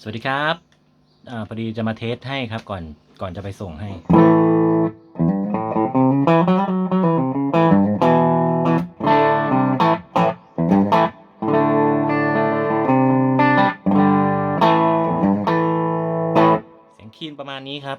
สวัสดีครับอาพอดีจะมาเทสให้ครับก่อนก่อนจะไปส่งให้ เสียงคีนประมาณนี้ครับ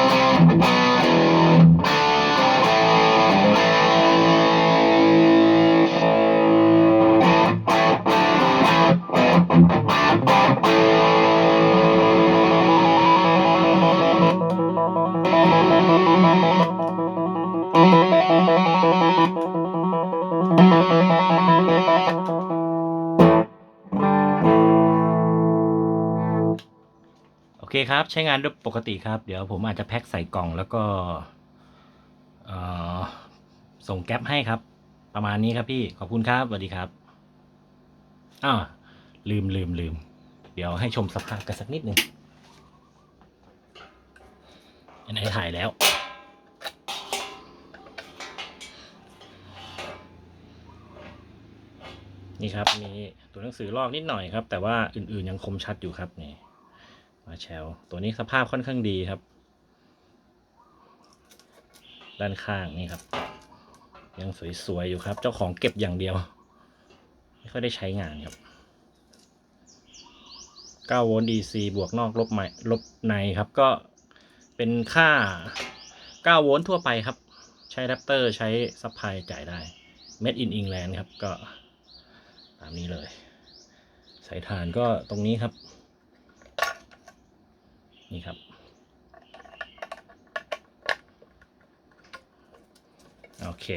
เคครับใช้งานด้วยปกติครับ เดี๋ยวผมอาจจะแพ็คใส่กล่องแล้วก็ส่งแก๊ปให้ครับ ประมาณนี้ครับพี่ขอบคุณครับสวัสดีครับอ้าวลืมลืมลืม เดี๋ยวให้ชมสภาพกันสักนิดหนึ่งอันไหนถ่ายแล้วนี่ครับมีตัวหนังสือลอกนิดหน่อยครับ แต่ว่าอื่นๆยังคมชัดอยู่ครับนี่ แชลตัวนี้สภาพค่อนข้างดีครับ ด้านข้างนี่ครับ ยังสวยๆอยู่ครับ เจ้าของเก็บอย่างเดียว ไม่ค่อยได้ใช้งานครับ9โวลต์ DC บวกนอกลบใหม่ลบในครับ ก็เป็นค่า 9 โวลต์ทั่วไปครับ ใช้แรปเตอร์ใช้ซับไพลายจ่ายได้ Made in England ครับ ก็ตามนี้เลย สายฐานก็ตรงนี้ครับ นี่ครับโอเค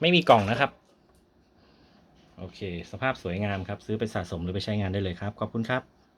ไม่มีกล่องนะครับ โอเค สภาพสวยงามครับ ซื้อไปสะสมหรือไปใช้งานได้เลยครับ ขอบคุณครับ